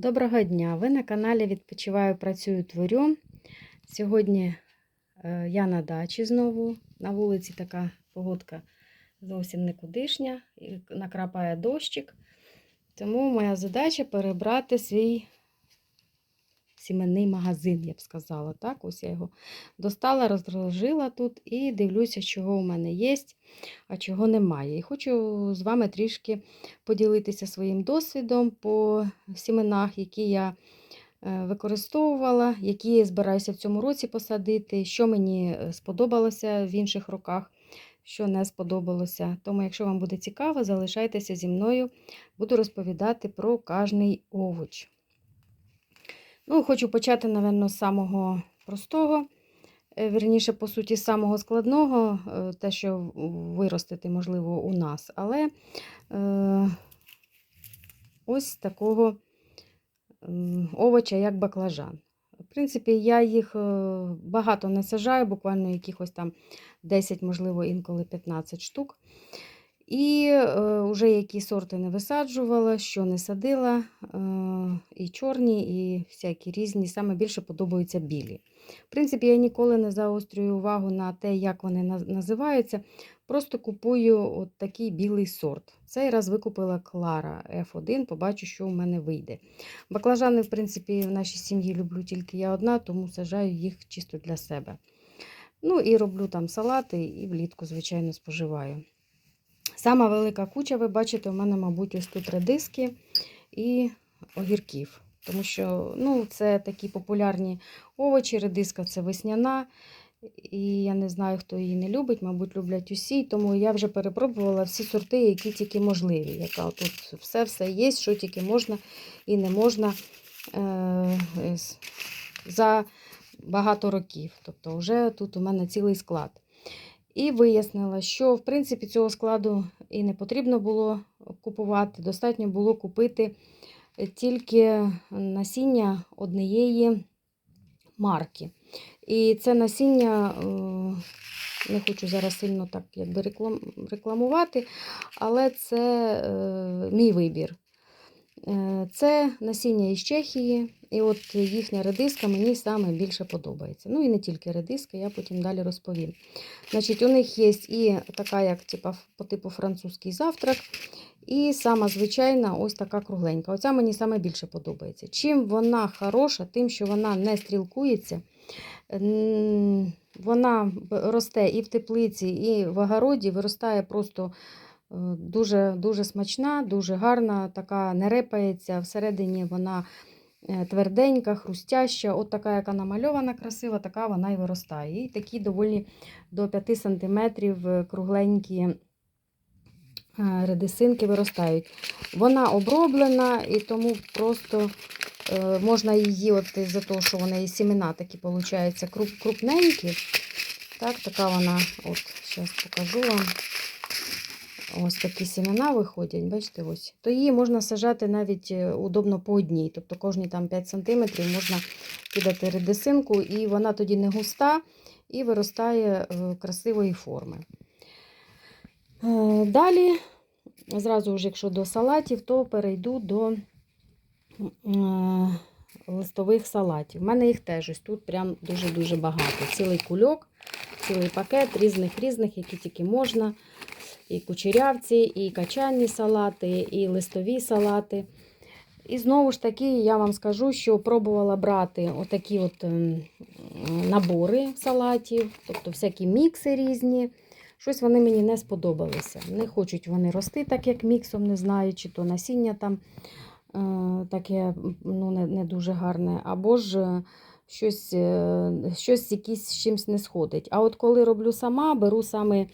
Доброго дня! Ви на каналі Відпочиваю, працюю, творю. Сьогодні е, я на дачі знову. На вулиці така погодка зовсім никудишня, накрапає дощик. Тому моя задача перебрати свій сіменний магазин, я б сказала. Так, ось я його достала, розложила тут і дивлюся, чого у мене є, а чого немає. І хочу з вами трішки поділитися своїм досвідом по сіменах, які я е, використовувала, які я збираюся в цьому році посадити, що мені е, сподобалося в інших роках. Що не сподобалося. Тому, якщо вам буде цікаво, залишайтеся зі мною, буду розповідати про кожний овоч. Ну, Хочу почати, напевно, з самого простого, е, верніше, по суті, з самого складного, е, те, що виростити, можливо, у нас. Але е, ось такого овоча, як баклажан. В принципі, я їх багато не сажаю, буквально якихось там 10, можливо, інколи 15 штук. І е, вже які сорти не висаджувала, що не садила, е, і чорні, і всякі різні. Саме більше подобаються білі. В принципі, я ніколи не заострюю увагу на те, як вони називаються. Просто купую от такий білий сорт. Цей раз викупила Клара F1, побачу, що у мене вийде. Баклажани, в принципі, в нашій сім'ї люблю тільки я одна, тому сажаю їх чисто для себе. Ну і роблю там салати, і влітку, звичайно, споживаю. Сама велика куча, ви бачите, у мене, мабуть, ось тут редиски і огірків. Тому що ну, це такі популярні овочі, редиска це весняна. І я не знаю, хто її не любить, мабуть, люблять усі. Тому я вже перепробувала всі сорти, які тільки можливі. Яка Тут все-все є, що тільки можна і не можна е- за багато років. Тобто, вже тут у мене цілий склад. І вияснила, що, в принципі, цього складу і не потрібно було купувати. Достатньо було купити е, тільки насіння однієї марки. І це насіння, е, не хочу зараз сильно так якби рекламувати, але це е, мій вибір. Це насіння із Чехії, і от їхня редиска мені саме більше подобається. Ну і не тільки редиска, я потім далі розповім. Значить, У них є і така, як типу, по типу французький завтрак, і сама звичайна ось така кругленька. Оця мені саме більше подобається. Чим вона хороша, тим, що вона не стрілкується. Вона росте і в теплиці, і в огороді, виростає просто. Е, дуже дуже смачна, дуже гарна, така не репається. Всередині вона тверденька, хрустяща, от така, яка намальована, красива, така вона і виростає. І такі доволі до 5 см е, кругленькі е, редисинки виростають. Вона оброблена, і тому просто можна її, от за того, що вона і сімена такі, виходить, крупненькі. Так, така вона, от, зараз покажу вам. Ось такі семена виходять, бачите, ось. То її можна сажати навіть е, удобно по одній. Тобто кожні там 5 см можна кидати редисинку, і вона тоді не густа і виростає е, красивої форми. Е, далі, зразу ж, якщо до салатів, то перейду до листових салатів. У мене їх теж ось тут прям дуже-дуже багато. Цілий кульок, цілий пакет різних різних, які тільки можна і кучерявці, і качальні салати, і листові салати. І знову ж таки, я вам скажу, що пробувала брати отакі от ем, набори салатів, тобто всякі мікси різні. Щось вони мені не сподобалися. Не хочуть вони рости, так як міксом, не знаю, чи то насіння там е, таке ну, не не дуже гарне, або ж щось е, щось якісь з чимось не сходить. А от коли роблю сама, беру саме е,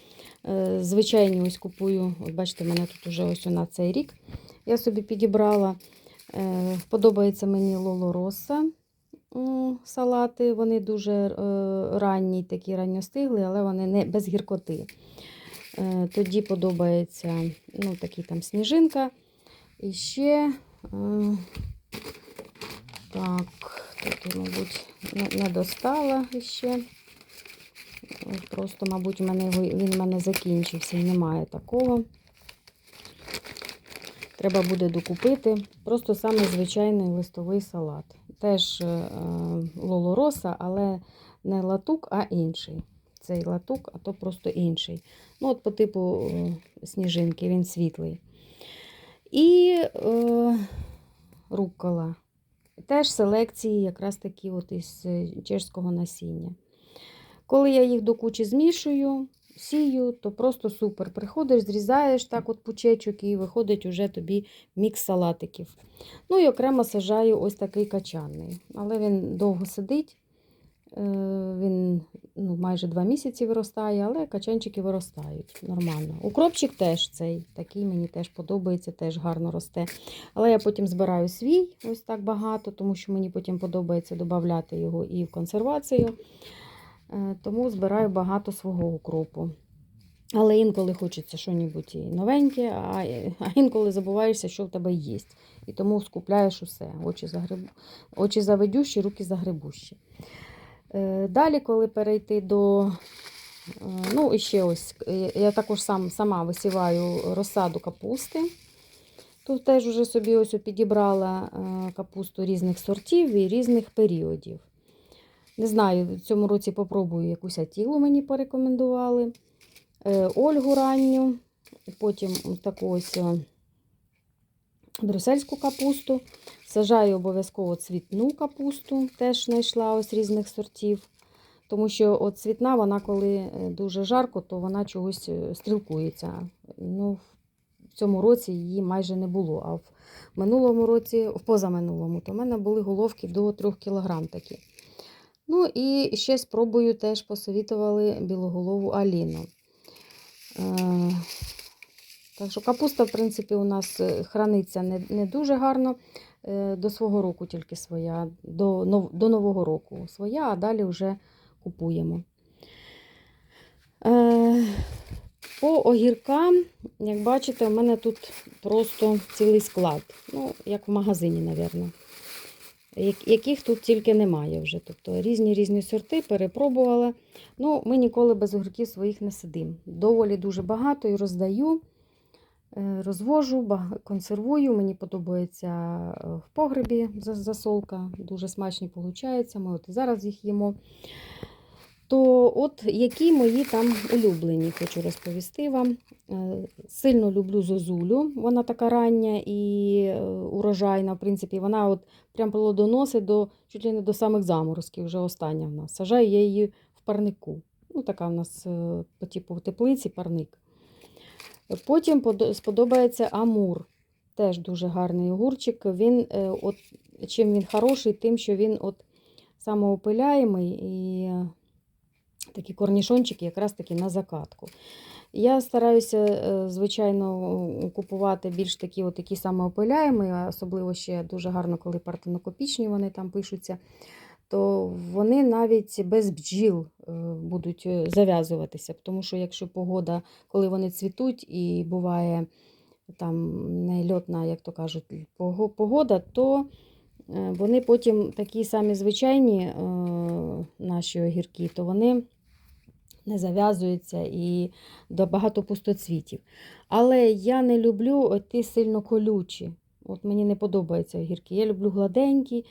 звичайні ось купую. От бачите, мене тут вже ось на цей рік я собі підібрала. Е, подобається мені Лолороса салати. Вони дуже ранні, такі ранньостигли, але вони не без гіркоти. Тоді подобається ну, такий там сніжинка. І ще так, тут, мабуть, не достала ще. Просто, мабуть, мене, він в мене закінчився і немає такого. Треба буде докупити. Просто саме звичайний листовий салат. Теж е, е, лолороса, але не латук, а інший. Цей латук, а то просто інший. Ну, от по типу е, сніжинки, він світлий. І е, руккола. Теж селекції якраз такі от із чешського насіння. Коли я їх до кучі змішую, сію, то просто супер. Приходиш, зрізаєш так от пучечок і виходить уже тобі мікс салатиків. Ну і окремо сажаю ось такий качанний. Але він довго сидить. Е, Він ну, майже два місяці виростає, але качанчики виростають нормально. Укропчик теж цей, такий мені теж подобається, теж гарно росте. Але я потім збираю свій ось так багато, тому що мені потім подобається додати його і в консервацію. Е, Тому збираю багато свого укропу. Але інколи хочеться щось і новеньке, а інколи забуваєшся, що в тебе є. І тому скупляєш усе. Очі, загреб... Очі заведющі, руки загребущі. Е, Далі, коли перейти до. е, Ну, і ще ось, я також сам, сама висіваю розсаду капусти. Тут теж вже собі ось підібрала капусту різних сортів і різних періодів. Не знаю, в цьому році попробую якусь атілу мені порекомендували. Е, Ольгу ранню, потім таку ось е, брюссельську капусту. Сажаю обов'язково цвітну капусту, теж знайшла ось різних сортів. Тому що от цвітна, вона коли е, дуже жарко, то вона чогось стрілкується. Ну, в цьому році її майже не було. А в минулому році, в позаминулому, то в мене були головки до 3 кг такі. Ну і ще спробую теж посовітували білоголову Аліну. Е, Так що капуста, в принципі, у нас е, храниться не, не дуже гарно. Е, До свого року тільки своя, до, до Нового року своя, а далі вже купуємо. По огіркам, як бачите, у мене тут просто цілий склад. Ну, як в магазині, мабуть. Яких тут тільки немає вже. Тобто різні різні сорти перепробувала. Ну, ми ніколи без огірків своїх не сидимо. Доволі дуже багато і роздаю, е, розвожу, консервую. Мені подобається е, в погребі засолка. Дуже смачні виходить. Ми от зараз їх їмо. То от які мої там улюблені, хочу розповісти вам. Е, Сильно люблю зозулю, вона така рання і е, урожайна. В принципі, вона от прям плодоносить до чуть ли не до самих заморозків, вже остання в нас. Сажаю я її в парнику. Ну, така в нас е, по типу теплиці парник. Потім сподобається амур. Теж дуже гарний огурчик. Він, от, чим він хороший, тим, що він от самоопиляємий і такі корнішончики якраз таки на закатку. Я стараюся, е, звичайно, купувати більш такі, от, такі самоопиляємі, а особливо ще дуже гарно, коли партенокопічні вони там пишуться, то вони навіть без бджіл е, будуть е, зав'язуватися. Тому що якщо погода, коли вони цвітуть і буває там нельотна, як то кажуть, погода, то вони потім такі самі звичайні наші огірки, то вони не зав'язуються і до багато пустоцвітів. Але я не люблю ті сильно колючі. От мені не подобаються огірки. Я люблю гладенькі,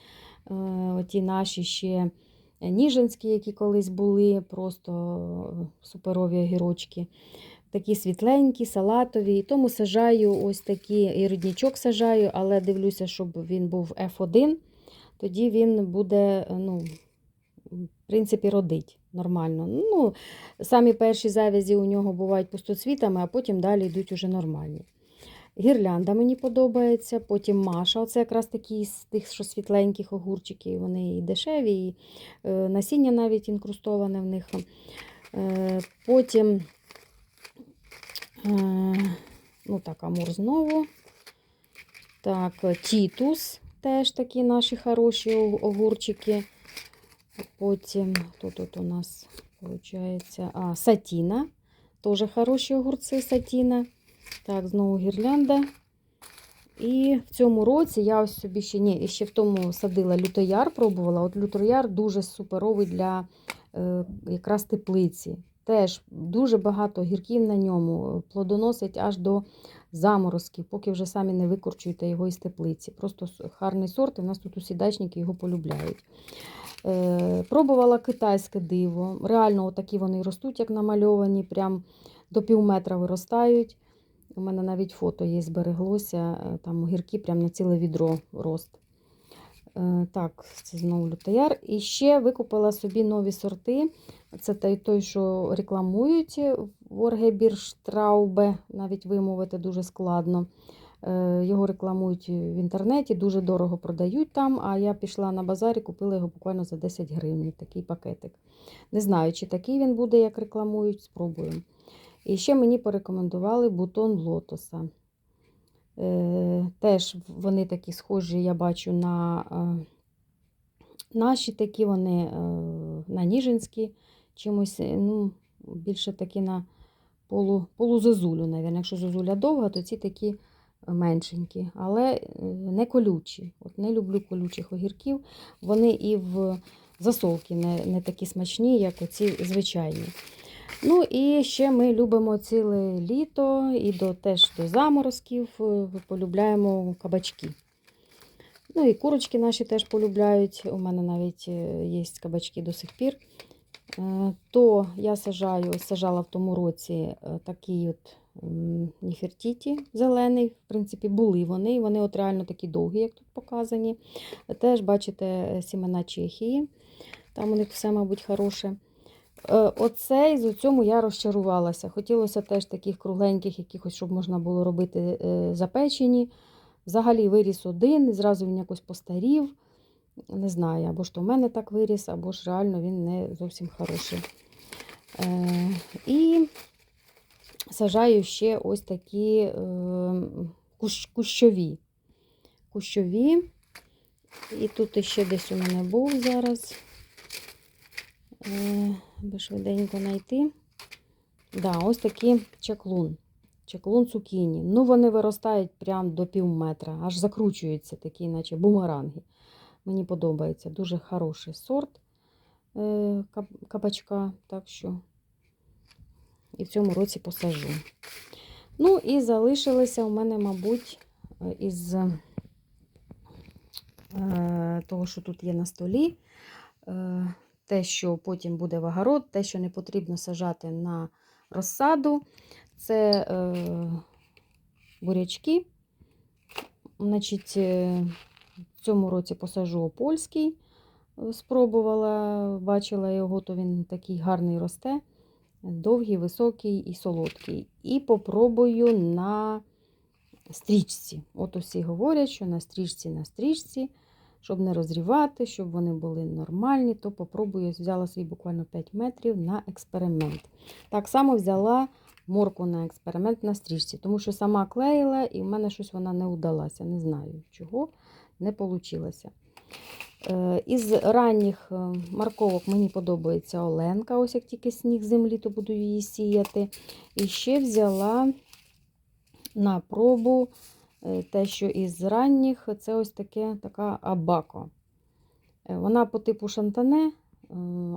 е, оті наші ще ніжинські, які колись були, просто е, суперові огірочки. Такі світленькі, салатові. І тому сажаю ось такі, і роднічок сажаю, але дивлюся, щоб він був F1. Тоді він буде, ну, в принципі, родить нормально. Ну, самі перші завязі у нього бувають пустоцвітами, а потім далі йдуть уже нормальні. Гірлянда мені подобається, потім Маша. Оце якраз такі з тих, що світленьких огурчиків. Вони і дешеві, і е, насіння навіть інкрустоване в них. Е, потім е, ну так, амур знову. Так, Тітус теж такі наші хороші огурчики. Потім хто тут у нас виходить? А, сатіна. Теж хороші огурці сатіна. Так, знову гірлянда. І в цьому році я ось собі ще ні, ще в тому садила лютояр, пробувала. От лютояр дуже суперовий для е, якраз теплиці. Теж дуже багато гірків на ньому, плодоносить аж до заморозків, поки вже самі не викорчуєте його із теплиці. Просто гарний сорт, і в нас тут усі дачники його полюбляють. Е, пробувала китайське диво. Реально, отакі вони ростуть, як намальовані, прям до пів метра виростають. У мене навіть фото є, збереглося. е, Там огірки прям на ціле відро рост. Е, Так, це знову лютояр. І ще викупила собі нові сорти. Це той, той що рекламують в Оргебірштраубе, навіть вимовити дуже складно. Е, Його рекламують в інтернеті, дуже дорого продають там. А я пішла на базар і купила його буквально за 10 гривень, такий пакетик. Не знаю, чи такий він буде, як рекламують, спробуємо. І ще мені порекомендували бутон лотоса. Е, теж вони такі схожі, я бачу, на е, наші такі, вони на ніжинські, чимось, ну, більше такі на полу, полузозулю, навіть. Якщо зозуля довга, то ці такі меншенькі, але е, не колючі. От не люблю колючих огірків. Вони і в засолки не, не такі смачні, як оці звичайні. Ну і ще ми любимо ціле літо і до, теж до заморозків е, полюбляємо кабачки. Ну і курочки наші теж полюбляють. У мене навіть е, є кабачки до сих пір. То я сажаю, сажала в тому році такий от Ніфертіті зелений. В принципі, були вони. і Вони от реально такі довгі, як тут показані. Теж бачите е, сімена Чехії. Там у них все, мабуть, хороше. Е, Оцей, з цьому я розчарувалася. Хотілося теж таких кругленьких, якихось, щоб можна було робити е, запечені. Взагалі виріс один, і зразу він якось постарів. Не знаю, або ж то в мене так виріс, або ж реально він не зовсім хороший. І сажаю ще ось такі е, кущ, кущові. Кущові. І тут ще десь у мене був зараз. Е, би швиденько знайти. Да, ось такий чаклун. Чаклун цукіні. Ну, вони виростають прям до пів метра, аж закручуються такі, наче бумеранги. Мені подобається. Дуже хороший сорт е, каб- кабачка. Так що і в цьому році посажу. Ну, і залишилося у мене, мабуть, е, із е, того, що тут є на столі. Е, те, що потім буде в огород, те, що не потрібно сажати на розсаду, це бурячки. Значить, в цьому році посажу опольський. Спробувала, бачила його, то він такий гарний росте, довгий, високий і солодкий. І попробую на стрічці. От усі говорять, що на стрічці, на стрічці щоб не розрівати, щоб вони були нормальні, то попробую, взяла собі буквально 5 метрів на експеримент. Так само взяла морку на експеримент на стрічці, тому що сама клеїла, і в мене щось вона не удалася. Не знаю чого, не вийшло. Із ранніх е, морковок мені подобається Оленка. Ось як тільки сніг землі, то буду її сіяти. І ще взяла на пробу Е, те, що із ранніх, це ось таке така абако. Е, Вона по типу шантане, е,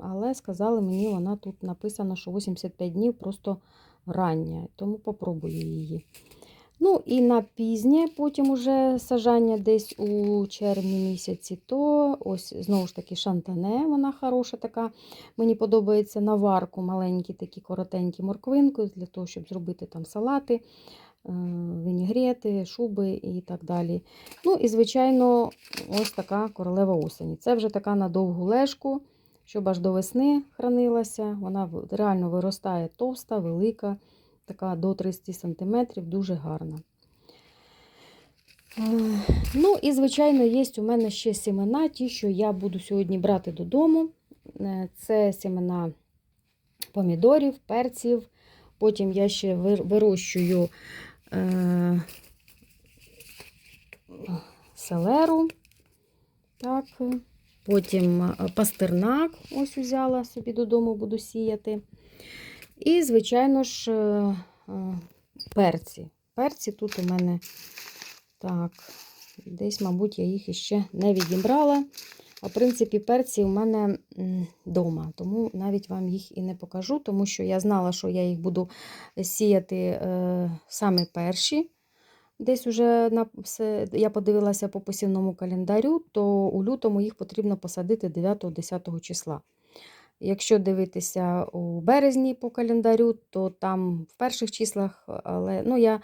але сказали мені, вона тут написано, що 85 днів просто рання, тому попробую її. Ну і на пізнє, потім уже сажання десь у червні місяці, то ось знову ж таки шантане, вона хороша така. Мені подобається на варку маленькі такі коротенькі морквинки, для того, щоб зробити там салати, е, вінігрети, шуби і так далі. Ну і, звичайно, ось така королева осені. Це вже така на довгу лежку, щоб аж до весни хранилася. Вона реально виростає товста, велика така до 30 см, дуже гарна. Е, Ну, і, звичайно, є у мене ще сімена, ті, що я буду сьогодні брати додому. Е, Це сімена помідорів, перців. Потім я ще вирощую е, селеру. Так. Потім е, пастернак, ось взяла собі додому, буду сіяти. І, звичайно ж, е, е, перці. Перці тут у мене так, десь, мабуть, я їх іще не відібрала. А в принципі, перці у мене вдома, тому навіть вам їх і не покажу, тому що я знала, що я їх буду сіяти е, саме перші. десь уже на я подивилася по посівному календарю, то у лютому їх потрібно посадити 9-10 числа. Якщо дивитися у березні по календарю, то там в перших числах, але ну, я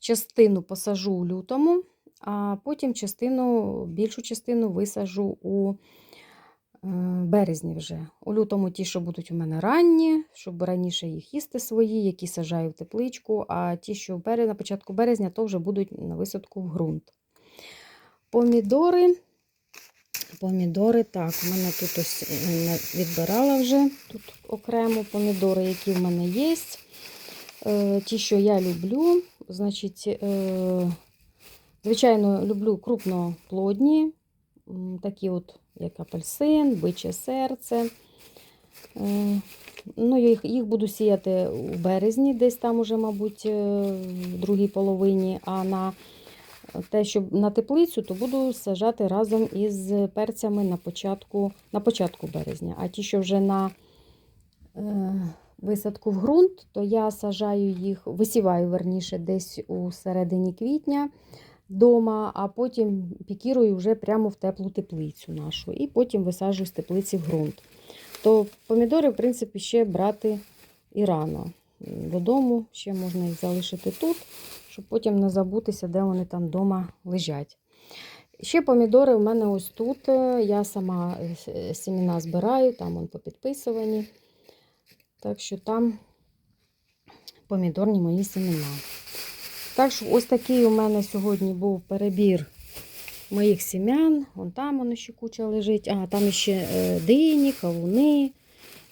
частину посажу у лютому, а потім частину, більшу частину висажу у е, березні вже. У лютому ті, що будуть у мене ранні, щоб раніше їх їсти свої, які сажаю в тепличку, а ті, що на початку березня, то вже будуть на висадку в ґрунт. Помідори. Помідори, так, у мене тут ось е, відбирала вже тут окремо помідори, які в мене є. Е, Ті, що я люблю, значить, е, звичайно, люблю крупноплодні, такі от, як апельсин, биче серце. Ну, їх, їх буду сіяти у березні, десь там уже, мабуть, в другій половині, а на те, що на теплицю, то буду сажати разом із перцями на початку, на початку березня. А ті, що вже на е, висадку в ґрунт, то я сажаю їх, висіваю верніше десь у середині квітня вдома, а потім пікірую вже прямо в теплу теплицю нашу. І потім висаджую з теплиці в ґрунт. То помідори, в принципі, ще брати і рано. Додому ще можна їх залишити тут, щоб потім не забутися, де вони там вдома лежать. Ще помідори у мене ось тут. Я сама е, с- сімена збираю, там вон попідписувані. Так що там помідорні мої семена. Так що ось такий у мене сьогодні був перебір моїх сім'ян. Вон там воно ще куча лежить. А, там ще е, дині, кавуни.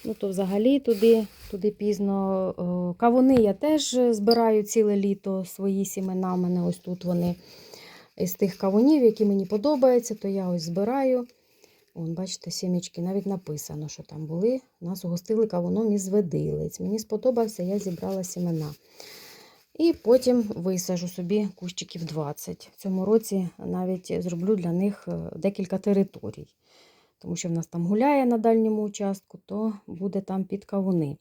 Ну, то взагалі туди, туди пізно. Е, Кавуни я теж збираю ціле літо свої сімена. У мене ось тут вони із тих кавунів, які мені подобаються, то я ось збираю. Вон, бачите, сімечки, навіть написано, що там були. Нас угостили кавуном із ведилиць. Мені сподобався, я зібрала сімена. І потім висажу собі кущиків 20. В цьому році навіть зроблю для них е, декілька територій. Тому що в нас там гуляє на дальньому участку, то буде там під кавуни.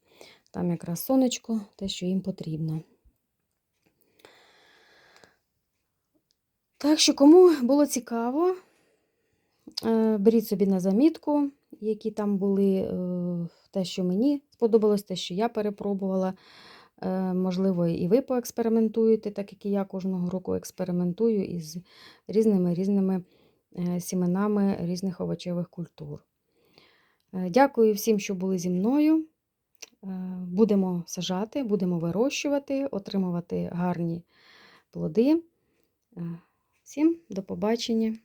Там якраз сонечко, те, що їм потрібно. Так що, кому було цікаво, е, беріть собі на замітку, які там були, е, те, що мені сподобалось, те, що я перепробувала. Е, Можливо, і ви поекспериментуєте, так як і я кожного року експериментую із різними різними сіменами різних овочевих культур. Е, Дякую всім, що були зі мною. Е, Будемо сажати, будемо вирощувати, отримувати гарні плоди. Е, Всім до побачення!